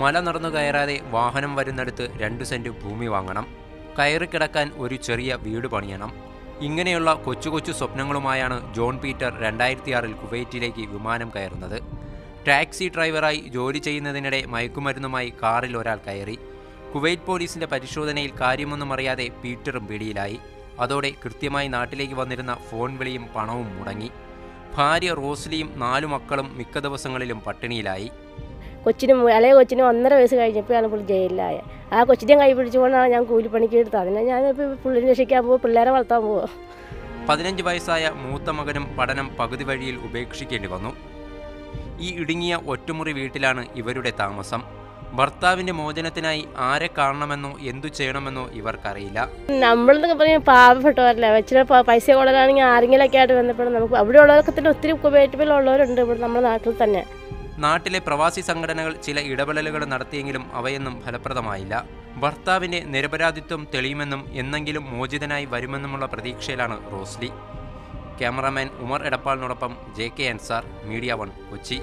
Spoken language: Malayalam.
മല നടന്നു കയറാതെ വാഹനം വരുന്നിടത്ത് രണ്ട് സെന്റ് ഭൂമി വാങ്ങണം. കയറി കിടക്കാൻ ഒരു ചെറിയ വീട് പണിയണം. ഇങ്ങനെയുള്ള കൊച്ചു കൊച്ചു സ്വപ്നങ്ങളുമായാണ് ജോൺ പീറ്റർ രണ്ടായിരത്തിയാറിൽ കുവൈറ്റിലേക്ക് വിമാനം കയറുന്നത്. ടാക്സി ഡ്രൈവറായി ജോലി ചെയ്യുന്നതിനിടെ മയക്കുമരുന്നുമായി കാറിൽ ഒരാൾ കയറി. കുവൈറ്റ് പോലീസിന്റെ പരിശോധനയിൽ കാര്യമൊന്നും അറിയാതെ പീറ്ററും പിടിയിലായി. അതോടെ കൃത്യമായി നാട്ടിലേക്ക് വന്നിരുന്ന ഫോൺ വിളിയും പണവും മുടങ്ങി. ഭാര്യ റോസ്ലിയും നാലു മക്കളും മിക്ക ദിവസങ്ങളിലും പട്ടിണിയിലായി. കൊച്ചിനും ഇളയ കൊച്ചിനും ഒന്നര വയസ്സ് കഴിഞ്ഞപ്പോഴാണ് പുള്ളി ജയിലിലായ. ആ കൊച്ചിനെ കൈ പിടിച്ചുകൊണ്ടാണ് ഞാൻ കൂലിപ്പണിക്ക് എടുത്തത്. അതിനെ ഞാനിപ്പോൾ പുള്ളിനെ രക്ഷിക്കാൻ പോവുക പിള്ളേരെ വളർത്താൻ പോവുക പതിനഞ്ച് വയസ്സായ മൂത്ത മകനും പഠനം പകുതി വഴിയിൽ ഉപേക്ഷിക്കേണ്ടി വന്നു. ഈ ഇടുങ്ങിയ ഒറ്റമുറി വീട്ടിലാണ് ഇവരുടെ താമസം. ഭർത്താവിന്റെ മോചനത്തിനായി ആരെ കാണണമെന്നോ എന്തു ചെയ്യണമെന്നോ ഇവർക്കറിയില്ല. നമ്മളെന്നൊക്കെ പറഞ്ഞാൽ പാവപ്പെട്ടവരല്ലേ. വെച്ചിട്ട് പൈസ പൈസ കൂടുതലാണെങ്കിൽ ആരെങ്കിലൊക്കെ ആയിട്ട് ബന്ധപ്പെടും നമുക്ക് അവിടെ ഉള്ളവരൊക്കെ തന്നെ ഒത്തിരി കുവൈറ്റിലുള്ളവരുണ്ട് ഇവിടെ നമ്മുടെ നാട്ടിൽ തന്നെ. നാട്ടിലെ പ്രവാസി സംഘടനകൾ ചില ഇടപെടലുകൾ നടത്തിയെങ്കിലും അവയൊന്നും ഫലപ്രദമായില്ല. ഭർത്താവിന്റെ നിരപരാധിത്വം തെളിയുമെന്നും എന്നെങ്കിലും മോചിതനായി വരുമെന്നുമുള്ള പ്രതീക്ഷയിലാണ് Rosily. Cameraman Umar എടപ്പാളിനോടൊപ്പം J K Ansar media one Kochi.